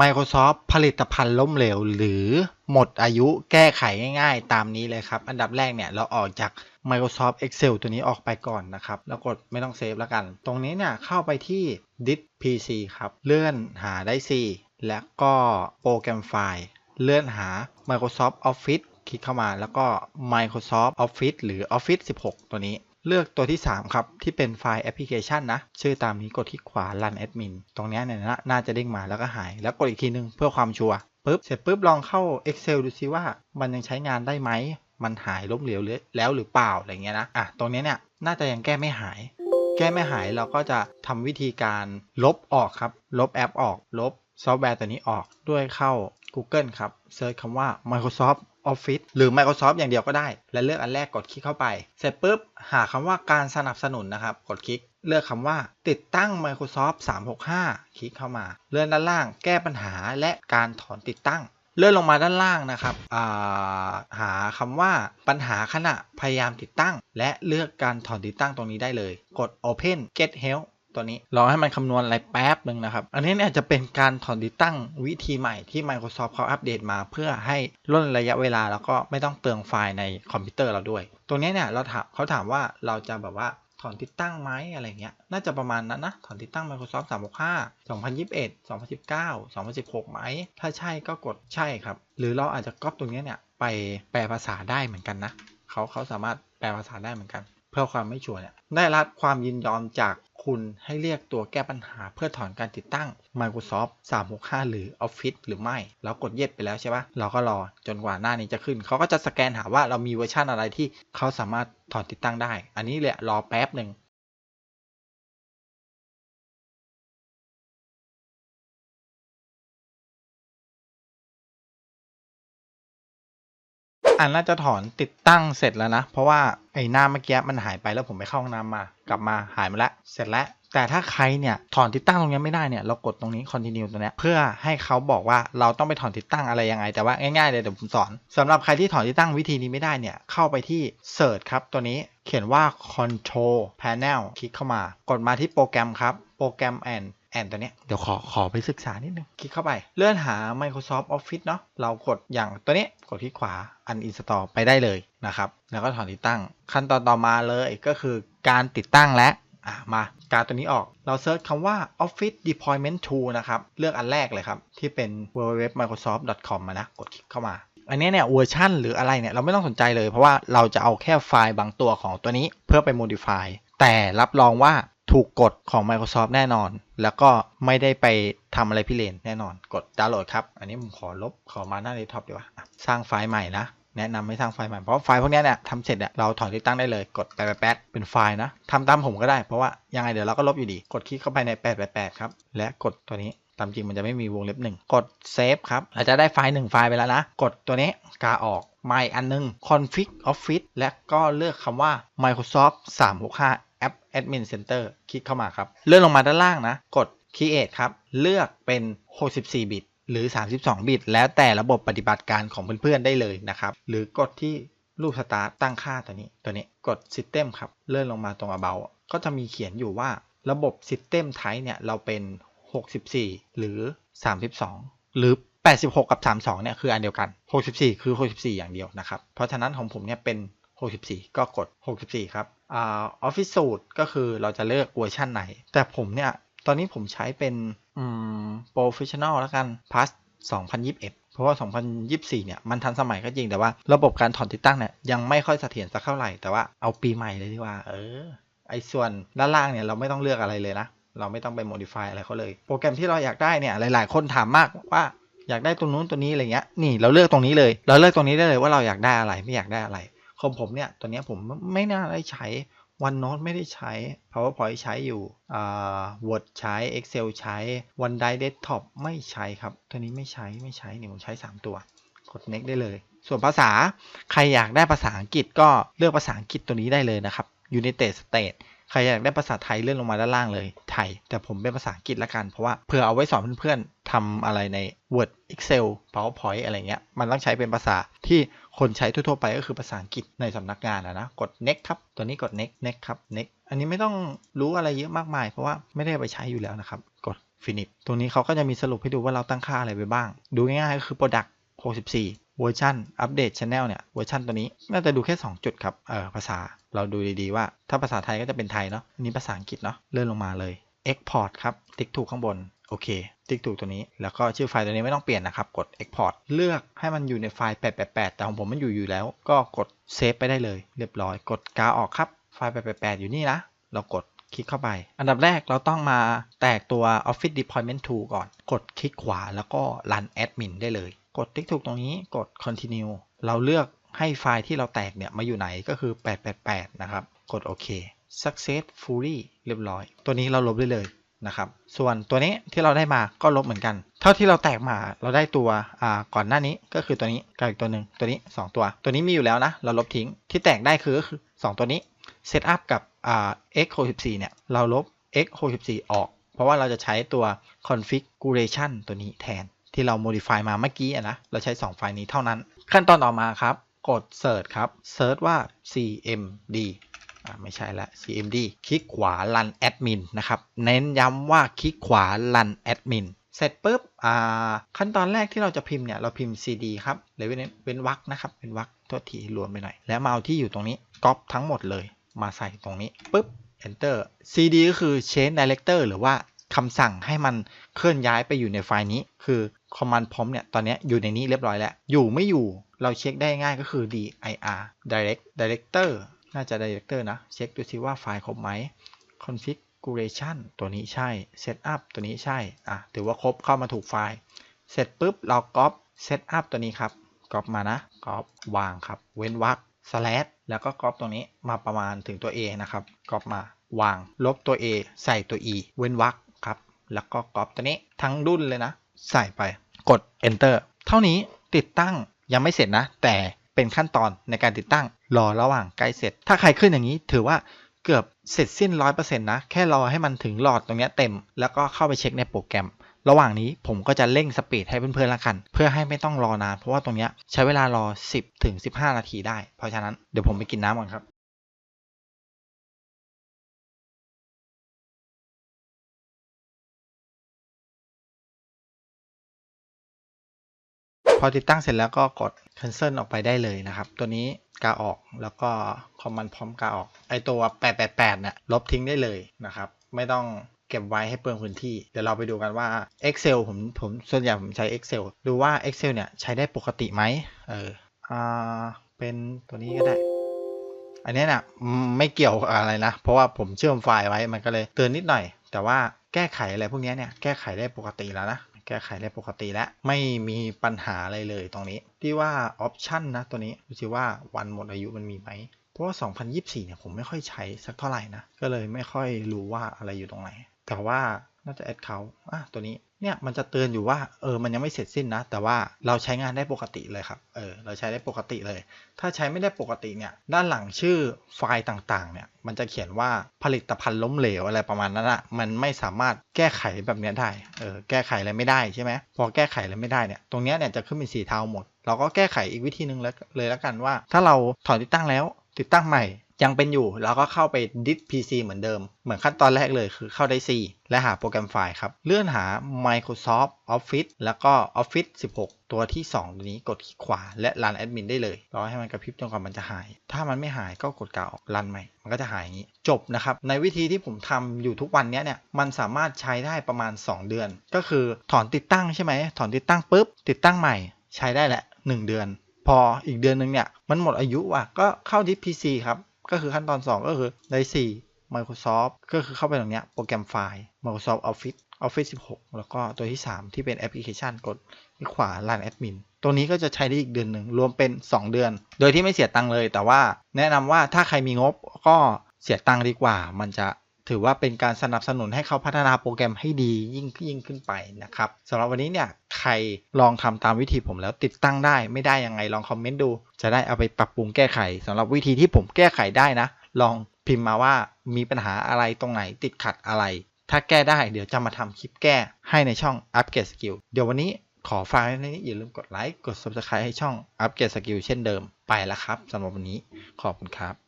Microsoft ผลิตภัณฑ์ล้มเหลว หรือหมดอายุแก้ไขง่ายๆ ตามนี้เลยครับ อันดับแรกเนี่ย เราออกจาก Microsoft Excel ตัวนี้ออกไปก่อนนะครับ แล้วกดไม่ต้องเซฟแล้วกัน ตรงนี้เนี่ย เข้าไปที่ Disk PC ครับ เลื่อนหาได้4แล้วก็โปรแกรมไฟล์ เลื่อนหา Microsoft Office คลิกเข้ามาแล้วก็ Microsoft Office หรือ Office 16 ตัวนี้ เลือกตัวที่ 3 ครับ ที่เป็นไฟล์แอปพลิเคชันนะ ชื่อตามนี้กดที่ขวา Run Admin ตรงนี้เนี่ยนะน่าจะเด้งมาแล้วก็หาย แล้วกดอีกทีนึงเพื่อความชัวร์ปุ๊บ เสร็จปุ๊บลองเข้า Excel ดูซิว่ามันยังใช้งานได้ไหม มันหายล้มเหลวหรือแล้วหรือเปล่าอะไรเงี้ยนะ อะ ตรงนี้เนี่ยน่าจะยังแก้ไม่หาย แก้ไม่หายเราก็จะทำวิธีการลบออกครับ ลบแอปออก ลบซอฟต์แวร์ตัวนี้ออกด้วยเข้า Google ครับเซิร์ชคำว่า Microsoft Office หรือ Microsoft อย่างเดียวก็ได้ และเลือกอันแรกกดคลิกเข้าไป เสร็จปุ๊บ หาคำว่าการสนับสนุนนะครับ กดคลิกเลือกคำว่า ติดตั้ง Microsoft 365 คลิกเข้ามา เลื่อนด้านล่างแก้ปัญหาและการถอนติดตั้ง เลื่อนลงมาด้านล่างนะครับหาคำว่าปัญหาขณะพยายามติดตั้ง และเลือกการถอนติดตั้งตรงนี้ได้เลย กด Open Get Help ตัวนี้รอให้มันคำนวณอะไรแป๊บหนึ่งนะครับ อันนี้เนี่ยจะเป็นการถอนติดตั้งวิธีใหม่ที่ Microsoft เขาอัปเดตมา เพื่อให้ล่นระยะเวลาแล้วก็ไม่ต้องเปลืองไฟล์ในคอมพิวเตอร์เราด้วยตรงนี้เนี่ยเราถามเขาถามว่าเราจะแบบว่าถอนติดตั้งไหมอะไรเงี้ย น่าจะประมาณนั้นนะ ถอนติดตั้ง Microsoft 365 2021 2019 2016 ไหม ถ้าใช่ก็กดใช่ครับ หรือเราอาจจะก๊อปตรงนี้เนี่ยไปแปลภาษาได้เหมือนกันนะ เขาเขาสามารถแปลภาษาได้เหมือนกัน เพื่อความไม่ชัวร์เนี่ยได้รับความยินยอมจากคุณให้เรียกตัวแก้ปัญหาเพื่อถอนการติดตั้ง Microsoft 365 หรือ Office หรือไม่แล้วกดเย็ดไปแล้วใช่ปะเราก็รอจนกว่าหน้านี้จะขึ้น เขาก็จะสแกนหาว่าเรามีเวอร์ชันอะไรที่เขาสามารถถอนติดตั้งได้ อันนี้แหละรอแป๊บหนึ่ง อันน่าจะถอนติดตั้งเสร็จแล้วนะ เพราะว่าไอ้หน้าเมื่อกี้มันหายไปแล้วผมไปเข้าห้องน้ำมา กลับมาหายมาแล้วเสร็จแล้วแต่ถ้าใครเนี่ยถอนติดตั้งตรงนี้ไม่ได้เนี่ยเรากดตรงนี้ continue ตรงนี้เพื่อให้เขาบอกว่าเราต้องไปถอนติดตั้งอะไรยังไง แต่ว่าง่ายๆเลยเดี๋ยวผมสอนสำหรับใครที่ถอนติดตั้งวิธีนี้ไม่ได้เนี่ยเข้าไปที่ search ครับตัวนี้เขียนว่า control panel คลิกเข้ามากดมาที่โปรแกรมครับโปรแกรม and แอนตัวนี้เดี๋ยวขอขอไปศึกษานิดนึงคลิกเข้าไป เลื่อนหา Microsoft Office เนาะเรากดอย่างตัวนี้กดที่ขวา uninstall ไปได้เลยนะครับ แล้วก็ถอนติดตั้ง ขั้นตอนต่อมาเลยก็คือการติดตั้งและอะมาการตัวนี้ออกเราเซิร์ชคำว่า Office Deployment Tool นะครับ เลือกอันแรกเลยครับ ที่เป็น www.microsoft.com มานะกดคลิกเข้ามา อันนี้เนี่ยเวอร์ชันหรืออะไรเนี่ย เราไม่ต้องสนใจเลยเพราะว่าเราจะเอาแค่ไฟล์บางตัวของตัวนี้เพื่อไป modify แต่รับรองว่า ถูกกฎของ Microsoft แน่นอน แล้วก็ไม่ได้ไปทำอะไรพิเรนแน่นอน กดดาวน์โหลดครับ อันนี้ผมขอลบ ขอมาหน้าเดสก์ท็อปดีกว่า สร้างไฟล์ใหม่นะ แนะนำให้สร้างไฟล์ใหม่ เพราะไฟล์พวกนี้เนี่ยทำเสร็จเนี่ยเราถอนติดตั้งได้เลย กดแปดแปดเป็นไฟล์นะทำตามผมก็ได้ เพราะว่ายังไงเดี๋ยวเราก็ลบอยู่ดี กดคลิกเข้าไปในแปดแปดครับ และกดตัวนี้ตามจริงมันจะไม่มีวงเล็บหนึ่งกดเซฟครับเราจะได้ไฟล์หนึ่งไฟล์ไปแล้วนะ กดตัวนี้กาออกใหม่อันนึง config office และก็เลือกคำว่า Microsoft 365 App Admin Center คลิกเข้ามาครับ เลื่อนลงมาด้านล่างนะ กด Create ครับ เลือกเป็น 64 บิต หรือ 32 บิต แล้วแต่ระบบปฏิบัติการของเพื่อนๆได้เลยนะครับ หรือกดที่รูปสตาร์ตตั้งค่าตัวนี้ ตัวนี้กด System ครับ เลื่อนลงมาตรง About ก็จะมีเขียนอยู่ว่าระบบ System Type เนี่ย เราเป็น 64 หรือ 32 หรือ 86 กับ 32 เนี่ย คืออันเดียวกัน 64 คือ 64 อย่างเดียวนะครับ เพราะฉะนั้นของผมเนี่ยเป็น 64 ก็กด 64 ครับออฟฟิศสูตรก็คือเราจะเลือกเวอร์ชันไหน แต่ผมเนี่ย ตอนนี้ผมใช้เป็นอืม professional แล้วกัน plus 2021 เพราะว่า 2024 เนี่ย มันทันสมัยก็จริงแต่ว่าระบบการถอนติดตั้งเนี่ย ยังไม่ค่อยเสถียรสักเท่าไหร่ แต่ว่าเอาปีใหม่เลยดีกว่า เออ ไอ้ส่วนด้านล่างเนี่ย เราไม่ต้องเลือกอะไรเลยนะ เราไม่ต้องไป modify อะไรเขาเลย โปรแกรมที่เราอยากได้เนี่ย หลาย ๆ คนถามมากว่าอยากได้ตรงนู้นตัวนี้อะไรเงี้ย นี่เราเลือกตรงนี้เลย เราเลือกตรงนี้ได้เลยว่าเราอยากได้อะไรไม่อยากได้อะไร ของผมเนี่ยตัวนี้ผมไม่น่าได้ใช้ OneNote ไม่ได้ใช้ PowerPoint ใช้อยู่ Word ใช้ Excel ใช้ OneDrive Desktop ไม่ใช้ครับ ตัวนี้ไม่ใช้ไม่ใช้เนี่ยผมใช้ 3 ตัว กด Next ได้เลย ส่วนภาษาใครอยากได้ภาษาอังกฤษก็เลือกภาษาอังกฤษตัวนี้ได้เลยนะครับ United States ใครอยากได้ภาษาไทยเลื่อนลงมาด้านล่างเลยไทย แต่ผมเป็นภาษาอังกฤษละกันเพราะว่าเผื่อเอาไว้สอนเพื่อนๆทำอะไรใน Word Excel PowerPoint อะไรเงี้ยมันต้องใช้เป็นภาษาที่คนใช้ทั่วๆไปก็คือภาษาอังกฤษในสำนักงานนะนะกด next ครับ ตัวนี้กด next next ครับ next อันนี้ไม่ต้องรู้อะไรเยอะมากมาย เพราะว่าไม่ได้ไปใช้อยู่แล้วนะครับ กด Finish ตรงนี้เขาก็จะมีสรุปให้ดูว่าเราตั้งค่าอะไรไปบ้าง ดูง่ายๆก็คือ Product 64 เวอร์ชันอัปเดต Channel เนี่ยเวอร์ชันตัวนี้น่าจะดูแค่ 2 จุดครับเออภาษาเราดูดีๆว่า ถ้าภาษาไทยก็จะเป็นไทยเนาะอันนี้ภาษาอังกฤษเนาะเลื่อนลงมาเลย Export ครับติ๊กถูกข้างบนโอเค ติ๊กถูกตัวนี้ แล้วก็ชื่อไฟล์ตัวนี้ไม่ต้องเปลี่ยนนะครับ กด Export เลือกให้มันอยู่ในไฟล์ 888 แต่ของผมมันอยู่อยู่แล้ว ก็กดเซฟไปได้เลย เรียบร้อย กดกาออกครับ ไฟล์ 888 อยู่นี่นะ เรากดคลิกเข้าไป อันดับแรกเราต้องมาแตกตัว Office Deployment Tool ก่อน กดคลิกขวาแล้วก็ Run Admin ได้เลย กดติ๊กถูกตรงนี้กด Continue เราเลือกให้ไฟล์ที่เราแตกเนี่ยมาอยู่ไหนก็คือ 888 นะครับ กดโอเค successfully เรียบร้อย ตัวนี้เราลบได้เลยนะครับ ส่วนตัวนี้ที่เราได้มาก็ลบเหมือนกัน เท่าที่เราแตกมาเราได้ตัวก่อนหน้านี้ก็คือตัวนี้กับอีกตัวหนึ่งตัวนี้ 2 ตัว ตัวนี้มีอยู่แล้วนะ เราลบทิ้งที่แตกได้คือก็คือ 2 ตัวนี้ Setup กับ x64 เนี่ยเราลบ x64 ออก เพราะว่าเราจะใช้ตัว configuration ตัวนี้แทน ที่เรา modify มาเมื่อกี้นะ เราใช้ 2 ไฟล์นี้เท่านั้น ขั้นตอนต่อมาครับ กด search ครับ search ว่า cmd ไม่ใช่ละ cmd คลิกขวา run admin นะครับ เน้นย้ำว่าคลิกขวา run admin เสร็จปุ๊บอ่าขั้นตอนแรกที่เราจะพิมพ์เนี่ย เราพิมพ์ cd ครับหรือเว้นเว้นวรรคนะครับเป็นวรรคโทษทีรวมไปหน่อย แล้วมาเอาที่อยู่ตรงนี้ก๊อปทั้งหมดเลย มาใส่ตรงนี้ปุ๊บ enter cd ก็คือ change director หรือว่า คำสั่งให้มันเคลื่อนย้ายไปอยู่ในไฟล์นี้ คือ command prompt เนี่ย ตอนนี้อยู่ในนี้เรียบร้อยแล้ว อยู่ไม่อยู่เราเช็คได้ง่ายก็คือ dir direct director น่าจะ director นะ เช็คดูซิว่าไฟล์ครบไหม configuration ตัวนี้ใช่ setup ตัวนี้ใช่ อะ ถือว่าครบเข้ามาถูกไฟล์ เสร็จปุ๊บเราก๊อป setup ตัวนี้ครับก๊อปมานะก๊อปวางครับ เว้นวรรค slash แล้วก็ก๊อปตรงนี้มาประมาณถึงตัว A นะครับก๊อปมาวาง ลบตัว A ใส่ตัว E เว้นวรรค แล้วก็ก๊อปตัวนี้ทั้งดุนเลยนะ ใส่ไปกด enter เท่านี้ติดตั้งยังไม่เสร็จนะ แต่เป็นขั้นตอนในการติดตั้งรอระหว่างใกล้เสร็จ ถ้าใครขึ้นอย่างนี้ถือว่าเกือบเสร็จสิ้น 100%นะ แค่รอให้มันถึงหลอดตรงนี้เต็ม แล้วก็เข้าไปเช็คในโปรแกรม ระหว่างนี้ผมก็จะเร่งสปีดให้เพื่อนๆละกัน เพื่อให้ไม่ต้องรอนาน เพราะว่าตรงนี้ใช้เวลารอ 10ถึง15 นาทีได้ เพราะฉะนั้นเดี๋ยวผมไปกินน้ำก่อนครับ อติดตั้งเสร็จแล้วก็กด cancel ออกไปได้เลยนะครับ ตัวนี้กาออกแล้วก็ command พร้อมกาออก ไอตัว 888เนี่ยลบทิ้งได้เลยนะครับ ไม่ต้องเก็บไว้ให้เปลืองพื้นที่ เดี๋ยวเราไปดูกันว่า Excel ผมผมส่วนใหญ่ผมใช้ Excel ดูว่า Excel เนี่ยใช้ได้ปกติไหมเอออ่าเป็นตัวนี้ก็ได้ อันนี้นะอืมไม่เกี่ยวอะไรนะ เพราะว่าผมเชื่อมไฟล์ไว้มันก็เลยเตือนนิดหน่อย แต่ว่าแก้ไขอะไรพวกนี้เนี่ยแก้ไขได้ปกติแล้วนะ แก้ไขได้ปกติแล้วไม่มีปัญหาอะไรเลยตรงนี้ ที่ว่าออปชันนะตัวนี้ดูสิว่าวันหมดอายุมันมีไหมเพราะว่า 2024 เนี่ยผมไม่ค่อยใช้สักเท่าไหร่นะ ก็เลยไม่ค่อยรู้ว่าอะไรอยู่ตรงไหน แต่ว่า น่าจะแอดเขาอะตัวนี้เนี่ยมันจะเตือนอยู่ว่าเออมันยังไม่เสร็จสิ้นนะ แต่ว่าเราใช้งานได้ปกติเลยครับเออเราใช้ได้ปกติเลย ถ้าใช้ไม่ได้ปกติเนี่ยด้านหลังชื่อไฟล์ต่างๆเนี่ยมันจะเขียนว่าผลิตภัณฑ์ล้มเหลวอะไรประมาณนั้นอะมันไม่สามารถแก้ไขแบบนี้ได้เออแก้ไขอะไรไม่ได้ใช่ไหมพอแก้ไขอะไรไม่ได้เนี่ยตรงเนี้ยเนี่ยจะขึ้นเป็นสีเทาหมด เราก็แก้ไขอีกวิธีหนึ่งเลยแล้วกันว่า ถ้าเราถอนติดตั้งแล้วติดตั้งใหม่ ยังเป็นอยู่เราก็เข้าไปดิส PC เหมือนเดิม เหมือนขั้นตอนแรกเลยคือเข้าได้ C และหาโปรแกรมไฟล์ครับ เลื่อนหา Microsoft Office แล้วก็ Office 16 ตัวที่ 2 ตัวนี้กดคลิกขวาและ Run Admin ได้เลยรอให้มันกระพริบจนกว่ามันจะหาย ถ้ามันไม่หายก็กดกาออกรันใหม่ มันก็จะหายอย่างนี้ จบนะครับ ในวิธีที่ผมทำอยู่ทุกวันนี้เนี่ย มันสามารถใช้ได้ประมาณ 2 เดือน ก็คือถอนติดตั้งใช่ไหม ถอนติดตั้งปุ๊บ ติดตั้งใหม่ ใช้ได้แหละ 1 เดือน พออีกเดือนนึงเนี่ย มันหมดอายุว่ะ ก็เข้าดิส PC ครับ ก็คือขั้นตอน 2 ก็คือใน 4 Microsoft ก็คือเข้าไปตรงเนี้ยโปรแกรมไฟล์ Microsoft Office Office 16 แล้วก็ตัวที่ 3 ที่เป็นแอปพลิเคชันกดที่ขวา Run Admin ตัวนี้ก็จะใช้ได้อีกเดือนหนึ่งรวมเป็น 2 เดือน โดยที่ไม่เสียตังค์เลย แต่ว่าแนะนำว่าถ้าใครมีงบก็เสียตังค์ดีกว่า มันจะ ถือว่าเป็นการสนับสนุนให้เขาพัฒนาโปรแกรมให้ดียิ่งยิ่งขึ้นไปนะครับสำหรับวันนี้เนี่ยใครลองทำตามวิธีผมแล้วติดตั้งได้ไม่ได้ยังไงลองคอมเมนต์ดู จะได้เอาไปปรับปรุงแก้ไขสำหรับวิธีที่ผมแก้ไขได้นะ ลองพิมพ์มาว่ามีปัญหาอะไรตรงไหนติดขัดอะไร ถ้าแก้ได้เดี๋ยวจะมาทำคลิปแก้ให้ในช่อง Upgrade Skill เดี๋ยววันนี้ขอฝากไว้ในนี้อย่าลืมกดไลค์ กด Subscribe ให้ช่อง Upgrade Skill เช่นเดิมไปแล้วครับสำหรับวันนี้ขอบคุณครับ